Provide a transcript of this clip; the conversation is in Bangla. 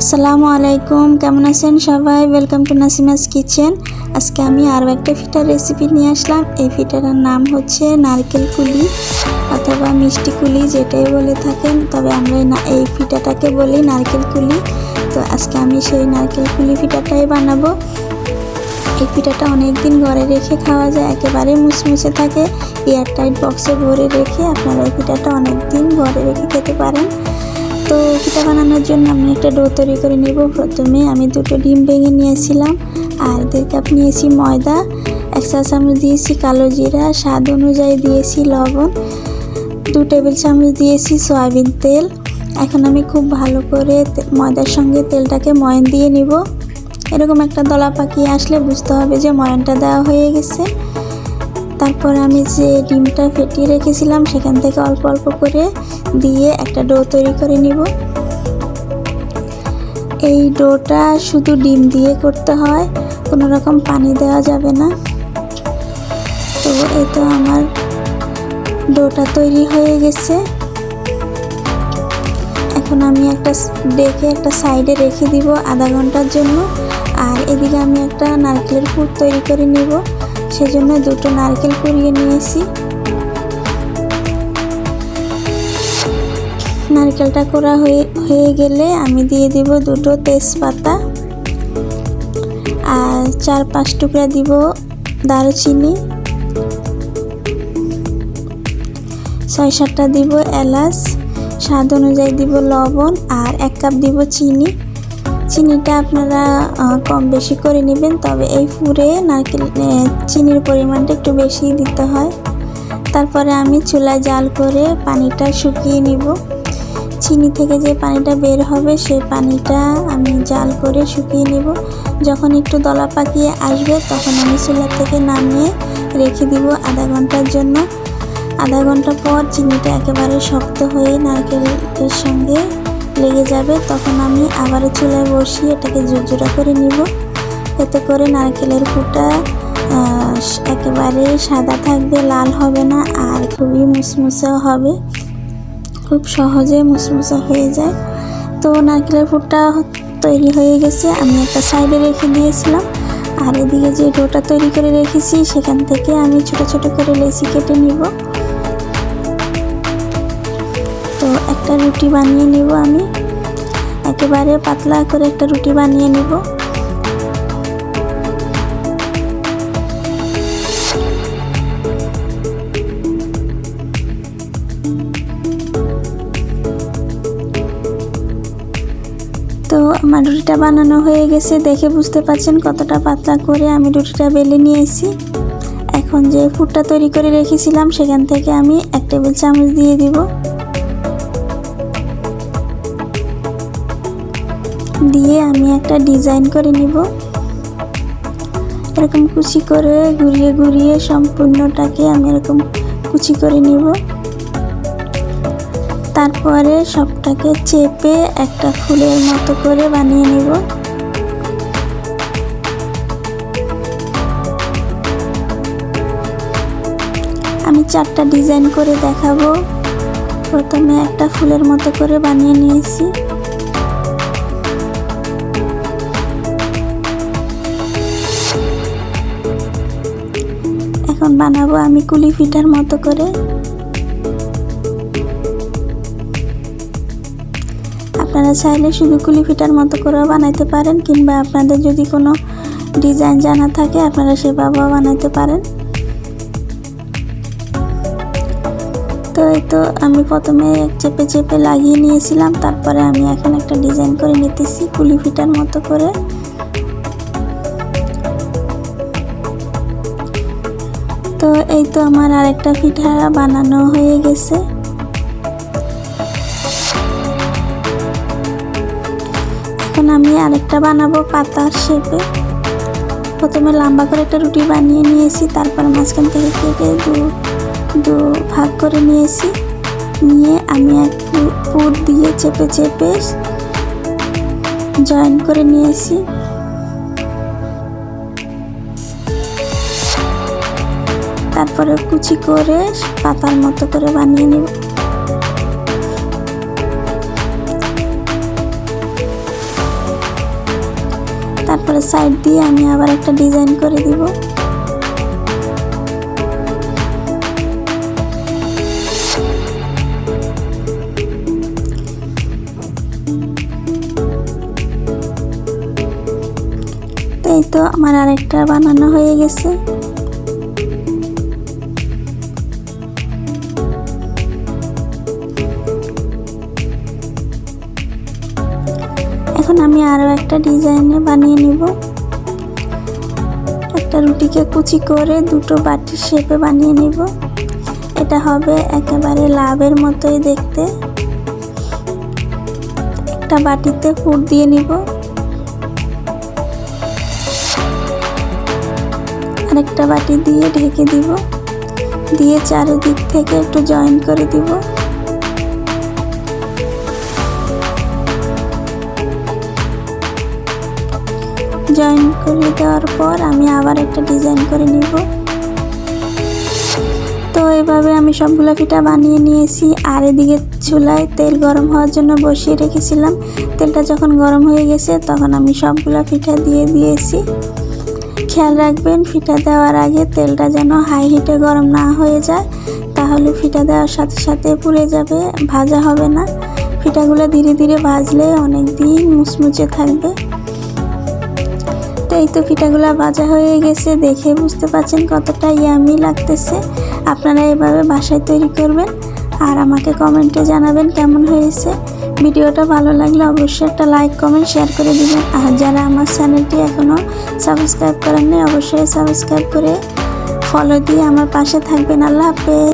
আসসালামু আলাইকুম, কেমন আছেন সবাই? ওয়েলকাম টু নাসিমাস কিচেন আজকে আমি আরও একটা ফিটার রেসিপি নিয়ে আসলাম। এই ফিটারের নাম হচ্ছে নারকেল কুলি অথবা মিষ্টি কুলি, যেটাই বলে থাকেন। তবে আমরা এই ফিটাটাকে বলি নারকেল কুলি। তো আজকে আমি সেই নারকেল কুলি ফিটাটাই বানাবো। এই পিঠাটা অনেক দিন ঘরে রেখে খাওয়া যায়, একেবারে মুচমুচে থাকে। এয়ারটাইট বক্সে ভরে রেখে আপনারা এই পিঠাটা অনেক দিন ঘরে রেখে খেতে পারেন। তো পিঠা বানানোর জন্য আমি একটা ডো তৈরি করে নেব। প্রথমে আমি দুটো ডিম ভেঙে নিয়েছিলাম। আর দেড় কাপ নিয়েছি ময়দা, এক চা চামচ দিয়েছি কালো জিরা, স্বাদ অনুযায়ী দিয়েছি লবণ, দু টেবিল চামচ দিয়েছি সয়াবিন তেল। এখন আমি খুব ভালো করে ময়দার সঙ্গে তেলটাকে ময়ন দিয়ে নিব। এরকম একটা দলা পাকিয়ে আসলে বুঝতে হবে যে ময়নটা দেওয়া হয়ে গেছে। তারপর আমি যে ডিমটা ফেটিয়ে রেখেছিলাম, সেখান থেকে অল্প অল্প করে দিয়ে একটা ডো তৈরি করে নিব। এই ডোটা শুধু ডিম দিয়ে করতে হয়, কোনো রকম পানি দেওয়া যাবে না। তো এই তো আমার ডোটা তৈরি হয়ে গেছে। এখন আমি একটা ডেকে একটা সাইডে রেখে দিব আধা ঘণ্টার জন্য। আর এদিকে আমি একটা নারকেলের পুর তৈরি করে নিব। সেজন্য দুটো নারকেল কুড়িয়ে নিয়েছি। নারকেলটা করা হয়ে হয়ে গেলে আমি দিয়ে দিব দুটো তেজপাতা। আর চার পাঁচ টুকরা দিব দারুচিনি। ছয় সাতটা দিব এলাচ। স্বাদ অনুযায়ী দিব লবণ আর এক কাপ দিব চিনি। চিনিটা আপনারা কম বেশি করে নেবেন, তবে এই ফুরে নারকেল চিনির পরিমাণটা একটু বেশি দিতে হয়। তারপরে আমি চুলায় জাল করে পানিটা শুকিয়ে নিব। চিনি থেকে যে পানিটা বের হবে সেই পানিটা আমি জাল করে শুকিয়ে নিব। যখন একটু দলা পাকিয়ে আসবে, তখন আমি চুলা থেকে নামিয়ে রেখে দিব আধা ঘণ্টার জন্য। আধা ঘণ্টা পর চিনিটা একেবারে শক্ত হয়ে নারকেলের সঙ্গে লেগে যাবে, তখন আমি আবারও চুলায় বসিয়ে এটাকে ঝুরঝুরা করে নিব। এতে করে নারকেলের ফুটা একেবারে সাদা থাকবে, লাল হবে না আর খুবই মুসমুসেও হবে। খুব সহজে মুসমুসে হয়ে যায়। তো নারকেলের ফুটটা তৈরি হয়ে গেছে, আমি একটা সাইডে রেখে দিয়েছিলাম। আর এদিকে যে ডোটা তৈরি করে রেখেছি, সেখান থেকে আমি ছোট ছোট করে লেচি কেটে নিব। একটা রুটি বানিয়ে নিব আমি। একেবারে পাতলা করে একটা রুটি বানিয়ে নিব। তো আমার রুটিটা বানানো হয়ে গেছে, দেখে বুঝতে পারছেন কতটা পাতলা করে আমি রুটিটা বেলে নিয়েছি। এখন যে ফুটটা তৈরি করে রেখেছিলাম, সেখান থেকে আমি এক টেবিল চামচ দিয়ে দিব। দিয়ে আমি একটা ডিজাইন করে নিব। এরকম কুচি করে ঘুরিয়ে ঘুরিয়ে সম্পূর্ণটাকে আমি এরকম কুচি করে নিব। তারপরে সবটাকে চেপে একটা ফুলের মতো করে বানিয়ে নেব। আমি চারটা ডিজাইন করে দেখাবো। প্রথমে একটা ফুলের মতো করে বানিয়ে নিয়েছি। বানাবো আমি কুলি পিঠার মতো করে। আপনারা চাইলে শুধু কুলি ফিটার মতো করেও বানাইতে পারেন, কিংবা আপনাদের যদি কোনো ডিজাইন জানা থাকে, আপনারা সেভাবেও বানাইতে পারেন। তো এই তো আমি প্রথমে চেপে চেপে লাগিয়ে নিয়েছিলাম, তারপরে আমি এখন একটা ডিজাইন করে নিতেছি কুলি ফিটার মতো করে। এই তো আমার আরেকটা পিঠা বানানো হয়ে গেছে। এখন আমি আরেকটা বানাবো পাতার শেপে প্রথমে লম্বা করে একটা রুটি বানিয়ে নিয়েছি, তারপর মাঝখান থেকে কেটে দু দু ভাগ করে নিয়েছি। নিয়ে আমি এক পুর দিয়ে চেপে চেপে জয়েন করে নিয়েছি। তারপরে কুচি করে পাতার মতো করে বানিয়ে নেব। তারপরে সাইড দিয়ে আমি আবার একটা ডিজাইন করে দিব। তো আমার আরেকটা বানানো হয়ে গেছে। আরও একটা ডিজাইনে বানিয়ে নিব। একটা রুটিকে কুচি করে দুটো বাটির শেপে বানিয়ে নিব। এটা হবে একেবারে লাভের মতোই দেখতে। একটা বাটিতে ফুট দিয়ে নিব। আরেকটা বাটি দিয়ে ঢেকে দিব। দিয়ে চারিদিক থেকে একটু জয়েন করে দিব। জয়েন করে দেওয়ার পর আমি আবার একটা ডিজাইন করে নিব। তো এভাবে আমি সবগুলো পিঠা বানিয়ে নিয়েছি। আর এদিকে চুলায় তেল গরম হওয়ার জন্য বসিয়ে রেখেছিলাম। তেলটা যখন গরম হয়ে গেছে, তখন আমি সবগুলো পিঠা দিয়ে দিয়েছি। খেয়াল রাখবেন ফিটা দেওয়ার আগে তেলটা যেন হাই হিটে গরম না হয়ে যায়, তাহলে ফিটা দেওয়ার সাথে সাথে পুড়ে যাবে, ভাজা হবে না। ফিটাগুলো ধীরে ধীরে ভাজলে অনেক দিন মুচমুচে থাকবে। এই তো পিঠাগুলো ভাজা হয়ে গেছে, দেখে বুঝতে পারছেন কতটা ইয়ামি লাগতেছে। আপনারা এভাবে বাসায় তৈরি করবেন আর আমাকে কমেন্টে জানাবেন কেমন হয়েছে। ভিডিওটা ভালো লাগলে অবশ্যই একটা লাইক, কমেন্ট শেয়ার করে দিবেন। আর যারা আমার চ্যানেলটি এখনও সাবস্ক্রাইব করেননি, অবশ্যই সাবস্ক্রাইব করে ফলো দিয়ে আমার পাশে থাকবেন। আল্লাহ হাফেজ।